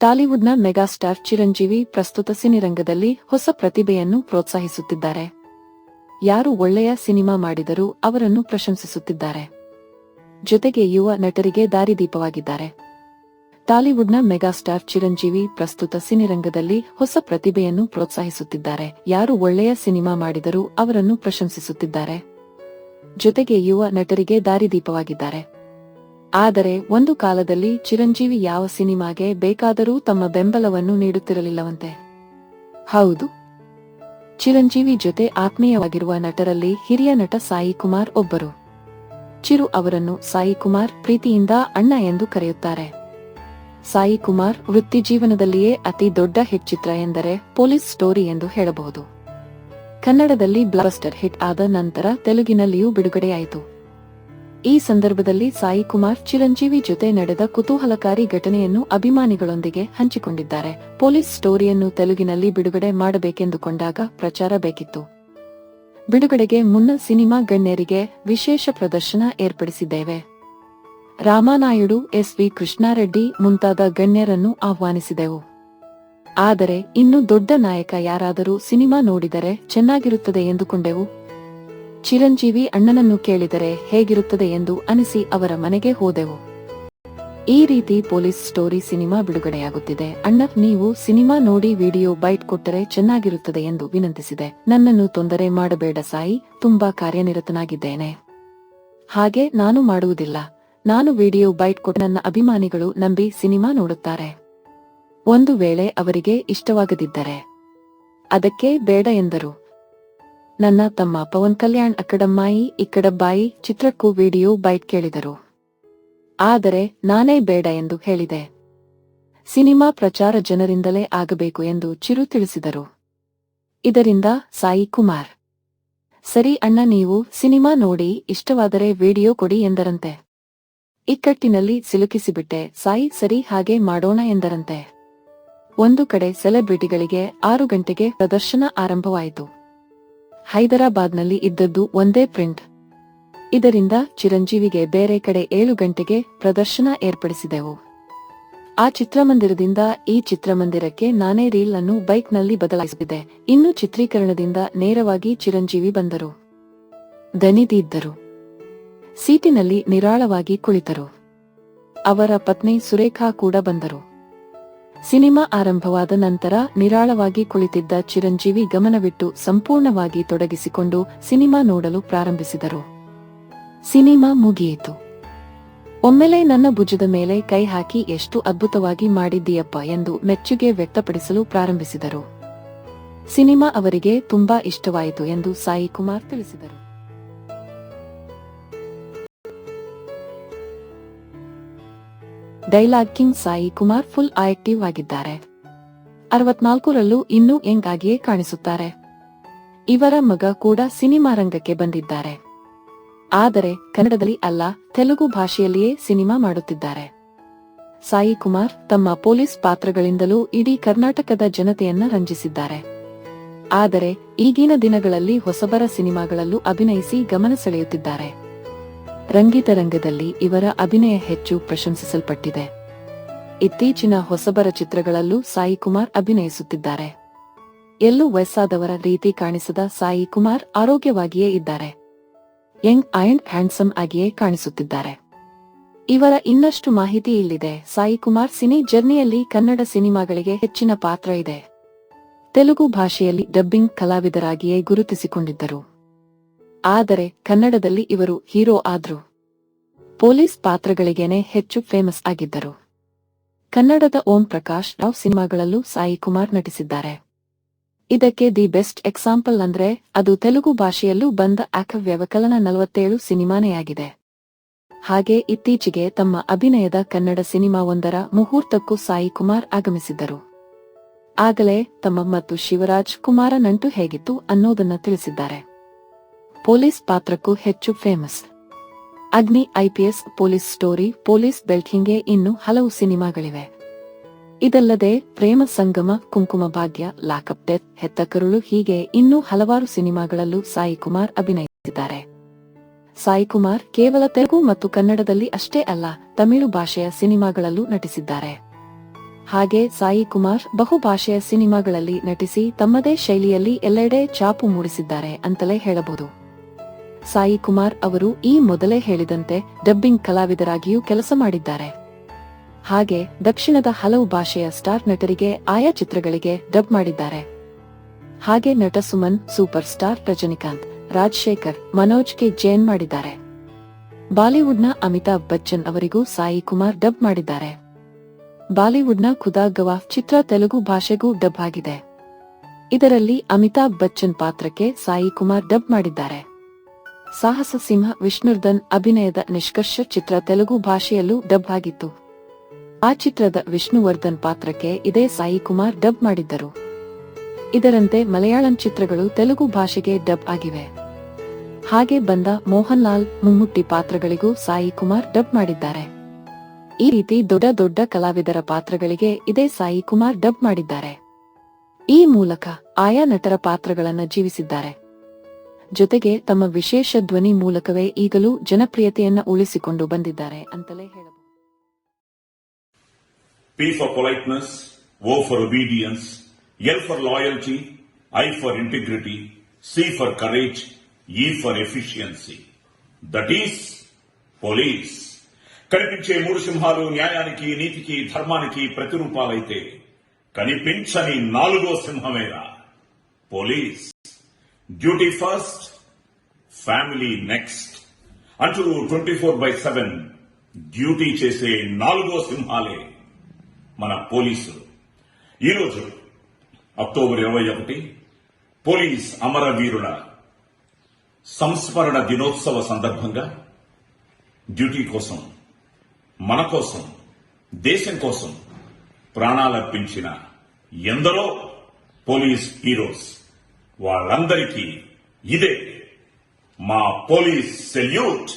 ಟಾಲಿವುಡ್ನ megastar Chiranjeevi ಪ್ರಸ್ತುತ ಸಿನಿರಂಗದಲ್ಲಿ ಹೊಸ ಪ್ರತಿಭೆಯನ್ನು ಪ್ರೋತ್ಸಾಹಿಸುತ್ತಿದ್ದಾರೆ. ಯಾರು ಒಳ್ಳೆಯ ಸಿನಿಮಾ ಮಾಡಿದರೂ ಅವರನ್ನು ಪ್ರಶಂಸಿಸುತ್ತಿದ್ದಾರೆ. ಜೊತೆಗೆ ಯುವ ನಟರಿಗೆ ದಾರಿದೀಪವಾಗಿದ್ದಾರೆ. ಟಾಲಿವುಡ್ನ ಮೆಗಾಸ್ಟಾರ್ ಚಿರಂಜೀವಿ ಪ್ರಸ್ತುತ ಸಿನಿರಂಗದಲ್ಲಿ ಹೊಸ ಪ್ರತಿಭೆಯನ್ನು ಪ್ರೋತ್ಸಾಹಿಸುತ್ತಿದ್ದಾರೆ. ಯಾರು ಒಳ್ಳೆಯ ಸಿನಿಮಾ ಮಾಡಿದರೂ ಅವರನ್ನು ಪ್ರಶಂಸಿಸುತ್ತಿದ್ದಾರೆ. ಜೊತೆಗೆ ಯುವ ನಟರಿಗೆ ದಾರಿದೀಪವಾಗಿದ್ದಾರೆ. ಆದರೆ ಒಂದು ಕಾಲದಲ್ಲಿ ಚಿರಂಜೀವಿ ಯಾವ ಸಿನಿಮಾಗೆ ಬೇಕಾದರೂ ತಮ್ಮ ಬೆಂಬಲವನ್ನು ನೀಡುತ್ತಿರಲಿಲ್ಲವಂತೆ. ಹೌದು. ಚಿರಂಜೀವಿ ಜೊತೆ ಆತ್ಮೀಯವಾಗಿರುವ ನಟರಲ್ಲಿ ಹಿರಿಯ ನಟ ಸಾಯಿ ಕುಮಾರ್ ಒಬ್ಬರು. ಚಿರು ಅವರನ್ನು ಸಾಯಿ ಕುಮಾರ್ ಪ್ರೀತಿಯಿಂದ ಅಣ್ಣ ಎಂದು ಕರೆಯುತ್ತಾರೆ. ಸಾಯಿ ಕುಮಾರ್ ವೃತ್ತಿ ಜೀವನದಲ್ಲಿಯೇ ಅತಿ ದೊಡ್ಡ ಹಿಟ್ ಚಿತ್ರ ಎಂದರೆ ಪೊಲೀಸ್ ಸ್ಟೋರಿ ಎಂದು ಹೇಳಬಹುದು. ಕನ್ನಡದಲ್ಲಿ ಬ್ಲಾಸ್ಟರ್ ಹಿಟ್ ಆದ ನಂತರ ತೆಲುಗಿನಲ್ಲಿಯೂ ಬಿಡುಗಡೆಯಾಯಿತು. ಈ ಸಂದರ್ಭದಲ್ಲಿ ಸಾಯಿ ಕುಮಾರ್ ಚಿರಂಜೀವಿ ಜೊತೆ ನಡೆದ ಕುತೂಹಲಕಾರಿ ಘಟನೆಯನ್ನು ಅಭಿಮಾನಿಗಳೊಂದಿಗೆ ಹಂಚಿಕೊಂಡಿದ್ದಾರೆ. ಪೊಲೀಸ್ ಸ್ಟೋರಿಯನ್ನು ತೆಲುಗಿನಲ್ಲಿ ಬಿಡುಗಡೆ ಮಾಡಬೇಕೆಂದುಕೊಂಡಾಗ ಪ್ರಚಾರ ಬೇಕಿತ್ತು. ಬಿಡುಗಡೆಗೆ ಮುನ್ನ ಸಿನಿಮಾ ಗಣ್ಯರಿಗೆ ವಿಶೇಷ ಪ್ರದರ್ಶನ ಏರ್ಪಡಿಸಿದ್ದೇವೆ. ರಾಮಾನಾಯುಡು, ಎಸ್. ವಿ. ಕೃಷ್ಣಾರೆಡ್ಡಿ ಮುಂತಾದ ಗಣ್ಯರನ್ನು ಆಹ್ವಾನಿಸಿದೆವು. ಆದರೆ, ಇನ್ನು ದೊಡ್ಡ ನಾಯಕ ಯಾರಾದರೂ ಸಿನಿಮಾ ನೋಡಿದರೆ ಚೆನ್ನಾಗಿರುತ್ತದೆ ಎಂದುಕೊಂಡೆವು. ಚಿರಂಜೀವಿ ಅಣ್ಣನನ್ನು ಕೇಳಿದರೆ ಹೇಗಿರುತ್ತದೆ ಎಂದು ಅನಿಸಿ ಅವರ ಮನೆಗೆ ಹೋದೆವು. ಈ ರೀತಿ ಪೊಲೀಸ್ ಸ್ಟೋರಿ ಸಿನಿಮಾ ಬಿಡುಗಡೆಯಾಗುತ್ತಿದೆ. ಅಣ್ಣ, ನೀವು ಸಿನಿಮಾ ನೋಡಿ ವಿಡಿಯೋ ಬೈಟ್ ಕೊಟ್ಟರೆ ಚೆನ್ನಾಗಿರುತ್ತದೆ ಎಂದು ವಿನಂತಿಸಿದೆ. ನನ್ನನ್ನು ತೊಂದರೆ ಮಾಡಬೇಡ ಸಾಯಿ, ತುಂಬಾ ಕಾರ್ಯನಿರತನಾಗಿದ್ದೇನೆ. ಹಾಗೆ ನಾನು ಮಾಡುವುದಿಲ್ಲ. ನಾನು ವಿಡಿಯೋ ಬೈಟ್ ಕೊಟ್ಟು ನನ್ನ ಅಭಿಮಾನಿಗಳು ನಂಬಿ ಸಿನಿಮಾ ನೋಡುತ್ತಾರೆ. ಒಂದು ವೇಳೆ ಅವರಿಗೆ ಇಷ್ಟವಾಗದಿದ್ದರೆ. ಅದಕ್ಕೆ ಬೇಡ ಎಂದರು. ನನ್ನ ತಮ್ಮ ಪವನ್ ಕಲ್ಯಾಣ್, ಅಕ್ಕಡಮ್ಮಾಯಿ, ಇಕ್ಕಡಬ್ಬಾಯಿ, ಚಿತ್ರಕ್ಕೂ ವಿಡಿಯೋ ಬೈಟ್ ಕೇಳಿದರು. ಆದರೆ ನಾನೇ ಬೇಡ ಎಂದು ಹೇಳಿದೆ. ಸಿನಿಮಾ ಪ್ರಚಾರ ಜನರಿಂದಲೇ ಆಗಬೇಕು ಎಂದು ಚಿರು ತಿಳಿಸಿದರು. ಇದರಿಂದ ಸಾಯಿ ಕುಮಾರ್. ಸರಿ ಅಣ್ಣ, ನೀವು ಸಿನಿಮಾ ನೋಡಿ, ಇಷ್ಟವಾದರೆ ವಿಡಿಯೋ ಕೊಡಿ ಎಂದರಂತೆ. ಇಕ್ಕಟ್ಟಿನಲ್ಲಿ ಸಿಲುಕಿಸಿಬಿಟ್ಟೆ, ಸಾಯಿ ಸರಿ ಹಾಗೆ ಮಾಡೋಣ ಎಂದರಂತೆ. ಒಂದು ಕಡೆ ಸೆಲೆಬ್ರಿಟಿಗಳಿಗೆ ಆರು ಗಂಟೆಗೆ ಪ್ರದರ್ಶನ ಆರಂಭವಾಯಿತು. ಹೈದರಾಬಾದ್ನಲ್ಲಿ ಇದ್ದದ್ದು ಒಂದೇ ಪ್ರಿಂಟ್. ಇದರಿಂದ ಚಿರಂಜೀವಿಗೆ ಬೇರೆ ಕಡೆ ಏಳು ಗಂಟೆಗೆ ಪ್ರದರ್ಶನ ಏರ್ಪಡಿಸಿದೆವು. ಆ ಚಿತ್ರಮಂದಿರದಿಂದ ಈ ಚಿತ್ರಮಂದಿರಕ್ಕೆ ನಾನೇ ರೀಲ್ ಅನ್ನು ಬೈಕ್ನಲ್ಲಿ ಬದಲಾಯಿಸಿದೆ. ಇನ್ನು ಚಿತ್ರೀಕರಣದಿಂದ ನೇರವಾಗಿ ಚಿರಂಜೀವಿ ಬಂದರು. ದನಿದಿದ್ದರು ಸೀಟಿನಲ್ಲಿ ನಿರಾಳವಾಗಿ ಕುಳಿತರು. ಅವರ ಪತ್ನಿ ಸುರೇಖಾ ಕೂಡ ಬಂದರು. ಸಿನಿಮಾ ಆರಂಭವಾದ ನಂತರ ನಿರಾಳವಾಗಿ ಕುಳಿತಿದ್ದ ಚಿರಂಜೀವಿ ಗಮನವಿಟ್ಟು ಸಂಪೂರ್ಣವಾಗಿ ತೊಡಗಿಸಿಕೊಂಡು ಸಿನಿಮಾ ನೋಡಲು ಪ್ರಾರಂಭಿಸಿದರು. ಸಿನಿಮಾ ಮುಗಿಯಿತು. ಒಮ್ಮೆಲೆ ನನ್ನ ಭುಜದ ಮೇಲೆ ಕೈ ಹಾಕಿ, ಎಷ್ಟು ಅದ್ಭುತವಾಗಿ ಮಾಡಿದ್ದೀಯಪ್ಪ ಎಂದು ಮೆಚ್ಚುಗೆ ವ್ಯಕ್ತಪಡಿಸಲು ಪ್ರಾರಂಭಿಸಿದರು. ಸಿನಿಮಾ ಅವರಿಗೆ ತುಂಬಾ ಇಷ್ಟವಾಯಿತು ಎಂದು ಸಾಯಿ ಕುಮಾರ್ ತಿಳಿಸಿದರು. Dialogue king Sai Kumar full active ಆಗಿದ್ದಾರೆ. ಅರವತ್ನಾಲ್ಕರಲ್ಲೂ ಇನ್ನೂ ಎಂಗಾಗಿಯೇ ಕಾಣಿಸುತ್ತಾರೆ. ಇವರ ಮಗ ಕೂಡ ಸಿನಿಮಾ ರಂಗಕ್ಕೆ ಬಂದಿದ್ದಾರೆ. ಆದರೆ ಕನ್ನಡದಲ್ಲಿ ಅಲ್ಲ, ತೆಲುಗು ಭಾಷೆಯಲ್ಲಿಯೇ ಸಿನಿಮಾ ಮಾಡುತ್ತಿದ್ದಾರೆ. ಸಾಯಿ ಕುಮಾರ್ ತಮ್ಮ ಪೊಲೀಸ್ ಪಾತ್ರಗಳಿಂದಲೂ ಇಡೀ ಕರ್ನಾಟಕದ ಜನತೆಯನ್ನ ರಂಜಿಸಿದ್ದಾರೆ. ಆದರೆ ಈಗಿನ ದಿನಗಳಲ್ಲಿ ಹೊಸಬರ ಸಿನಿಮಾಗಳಲ್ಲೂ ಅಭಿನಯಿಸಿ ಗಮನ ಸೆಳೆಯುತ್ತಿದ್ದಾರೆ. ರಂಗಿತ ರಂಗದಲ್ಲಿ ಇವರ ಅಭಿನಯ ಹೆಚ್ಚು ಪ್ರಶಂಸಿಸಲ್ಪಟ್ಟಿದೆ. ಇತ್ತೀಚಿನ ಹೊಸಬರ ಚಿತ್ರಗಳಲ್ಲೂ ಸಾಯಿ ಕುಮಾರ್ ಅಭಿನಯಿಸುತ್ತಿದ್ದಾರೆ. ಎಲ್ಲೂ ವಯಸ್ಸಾದವರ ರೀತಿ ಕಾಣಿಸದ ಸಾಯಿ ಕುಮಾರ್ ಆರೋಗ್ಯವಾಗಿಯೇ ಇದ್ದಾರೆ. ಯಂಗ್ ಅಂಡ್ ಹ್ಯಾಂಡ್ಸಮ್ ಆಗಿಯೇ ಕಾಣಿಸುತ್ತಿದ್ದಾರೆ. ಇವರ ಇನ್ನಷ್ಟು ಮಾಹಿತಿ ಇಲ್ಲಿದೆ. ಸಾಯಿ ಕುಮಾರ್ ಸಿನಿ ಜರ್ನಿಯಲ್ಲಿ ಕನ್ನಡ ಸಿನಿಮಾಗಳಿಗೆ ಹೆಚ್ಚಿನ ಪಾತ್ರ ಇದೆ. ತೆಲುಗು ಭಾಷೆಯಲ್ಲಿ ಡಬ್ಬಿಂಗ್ ಕಲಾವಿದರಾಗಿಯೇ ಗುರುತಿಸಿಕೊಂಡಿದ್ದರು. ಆದರೆ ಕನ್ನಡದಲ್ಲಿ ಇವರು ಹೀರೋ ಆದ್ರು. ಪೊಲೀಸ್ ಪಾತ್ರಗಳಿಗೇನೆ ಹೆಚ್ಚು ಫೇಮಸ್ ಆಗಿದ್ದರು. ಕನ್ನಡದ ಓಂ ಪ್ರಕಾಶ್ ರಾವ್ ಸಿನಿಮಾಗಳಲ್ಲೂ ಸಾಯಿ ಕುಮಾರ್ ನಟಿಸಿದ್ದಾರೆ. ಇದಕ್ಕೆ ದಿ ಬೆಸ್ಟ್ ಎಕ್ಸಾಂಪಲ್ ಅಂದ್ರೆ ಅದು ತೆಲುಗು ಭಾಷೆಯಲ್ಲೂ ಬಂದ ಆಕ ವ್ಯವಕಲನ ನಲವತ್ತೇಳು ಸಿನಿಮಾನೇ ಆಗಿದೆ. ಹಾಗೆ ಇತ್ತೀಚೆಗೆ ತಮ್ಮ ಅಭಿನಯದ ಕನ್ನಡ ಸಿನಿಮಾವೊಂದರ ಮುಹೂರ್ತಕ್ಕೂ ಸಾಯಿ ಕುಮಾರ್ ಆಗಮಿಸಿದ್ದರು. ಆಗಲೇ ತಮ್ಮ ಮತ್ತು ಶಿವರಾಜ್ ಕುಮಾರ ನಂಟು ಹೇಗಿತ್ತು ಅನ್ನೋದನ್ನ ತಿಳಿಸಿದ್ದಾರೆ. ಪೊಲೀಸ್ ಪಾತ್ರಕ್ಕೂ ಹೆಚ್ಚು famous. Agni IPS, police story, police belt ಹಿಂಗೆ ಇನ್ನು ಹಲವು ಸಿನಿಮಾಗಳಿವೆ. ಇದಲ್ಲದೆ ಪ್ರೇಮ ಸಂಗಮ, ಕುಂಕುಮ ಭಾಗ್ಯ ಲಾಕಪ್ ಡೆತ್, ಹೆತ್ತ ಕರುಳು ಹೀಗೆ ಇನ್ನೂ ಹಲವಾರು ಸಿನಿಮಾಗಳಲ್ಲೂ ಸಾಯಿ ಕುಮಾರ್ ಅಭಿನಯಿಸಿದ್ದಾರೆ. ಸಾಯಿ ಕುಮಾರ್ ಕೇವಲ ತೆಲುಗು ಮತ್ತು ಕನ್ನಡದಲ್ಲಿ ಅಷ್ಟೇ ಅಲ್ಲ, ತಮಿಳು ಭಾಷೆಯ ಸಿನಿಮಾಗಳಲ್ಲೂ ನಟಿಸಿದ್ದಾರೆ. ಹಾಗೆ ಸಾಯಿ ಕುಮಾರ್ ಬಹುಭಾಷೆಯ ಸಿನಿಮಾಗಳಲ್ಲಿ ನಟಿಸಿ ತಮ್ಮದೇ ಶೈಲಿಯಲ್ಲಿ ಎಲ್ಲೆಡೆ ಚಾಪು ಮೂಡಿಸಿದ್ದಾರೆ ಅಂತಲೇ ಹೇಳಬಹುದು. ಸಾಯಿ ಕುಮಾರ್ ಅವರು ಈ ಮೊದಲೇ ಹೇಳಿದಂತೆ ಡಬ್ಬಿಂಗ್ ಕಲಾವಿದರಾಗಿಯೂ ಕೆಲಸ ಮಾಡಿದ್ದಾರೆ. ಹಾಗೆ ದಕ್ಷಿಣದ ಹಲವು ಭಾಷೆಯ ಸ್ಟಾರ್ ನಟರಿಗೆ ಆಯಾ ಚಿತ್ರಗಳಿಗೆ ಡಬ್ ಮಾಡಿದ್ದಾರೆ. ಹಾಗೆ ನಟ Suman, super star Rajinikanth, Rajashekar, Manoj K Jain ಮಾಡಿದ್ದಾರೆ. ಬಾಲಿವುಡ್ನ ಅಮಿತಾಬ್ ಬಚ್ಚನ್ ಅವರಿಗೂ ಸಾಯಿ ಕುಮಾರ್ ಡಬ್ ಮಾಡಿದ್ದಾರೆ. ಬಾಲಿವುಡ್ನ ಖುದಾ ಗವಾಫ್ ಚಿತ್ರ ತೆಲುಗು ಭಾಷೆಗೂ ಡಬ್ ಆಗಿದೆ. ಇದರಲ್ಲಿ ಅಮಿತಾಬ್ ಬಚ್ಚನ್ ಪಾತ್ರಕ್ಕೆ ಸಾಯಿ ಕುಮಾರ್ ಡಬ್ ಮಾಡಿದ್ದಾರೆ. ಸಾಹಸ ಸಿಂಹ ವಿಷ್ಣುರ್ಧನ್ ಅಭಿನಯದ ನಿಷ್ಕರ್ಷ ಚಿತ್ರ ತೆಲುಗು ಭಾಷೆಯಲ್ಲೂ ಡಬ್ ಆಗಿತ್ತು. ಆ ಚಿತ್ರದ ವಿಷ್ಣುವರ್ಧನ್ ಪಾತ್ರಕ್ಕೆ ಇದೇ ಸಾಯಿ ಕುಮಾರ್ ಡಬ್ ಮಾಡಿದ್ದರು. ಇದರಂತೆ ಮಲಯಾಳಂ ಚಿತ್ರಗಳು ತೆಲುಗು ಭಾಷೆಗೆ ಡಬ್ ಆಗಿವೆ. ಹಾಗೆ ಬಂದ ಮೋಹನ್ ಲಾಲ್ ಮುಮ್ಮುಟ್ಟಿ ಪಾತ್ರಗಳಿಗೂ ಸಾಯಿ ಕುಮಾರ್ ಡಬ್ ಮಾಡಿದ್ದಾರೆ. ಈ ರೀತಿ ದೊಡ್ಡ ದೊಡ್ಡ ಕಲಾವಿದರ ಪಾತ್ರಗಳಿಗೆ ಇದೇ ಸಾಯಿ ಕುಮಾರ್ ಡಬ್ ಮಾಡಿದ್ದಾರೆ. ಈ ಮೂಲಕ ಆಯಾ ನಟರ ಪಾತ್ರಗಳನ್ನು ಜೀವಿಸಿದ್ದಾರೆ. ಜೊತೆಗೆ ತಮ್ಮ ವಿಶೇಷ ಧ್ವನಿ ಮೂಲಕವೇ ಈಗಲೂ ಜನಪ್ರಿಯತೆಯನ್ನ ಉಳಿಸಿಕೊಂಡು ಬಂದಿದ್ದಾರೆ ಅಂತಲೇ ಹೇಳಬಹುದು P for politeness, O for obedience, L for loyalty, I for integrity, C for courage, E for efficiency. That is police. కనిపించే మూడు సింహాలు న్యాయానికి నీతికి ధర్మానికి ప్రతిరూపాలైతే కనిపించని నాలుగో సింహమేరా police duty first family next అంటూ twenty four by seven duty చేసే నాలుగో సింహాలే మన పోలీసులు. ఈరోజు అక్టోబర్ ఇరవై ఒకటి పోలీస్ అమరవీరుల సంస్మరణ దినోత్సవ సందర్భంగా డ్యూటీ కోసం మన కోసం దేశం కోసం ప్రాణాలర్పించిన ఎందరో పోలీస్ హీరోస్. వాళ్ళందరికీ ఇదే మా పోలీస్ సెల్యూట్.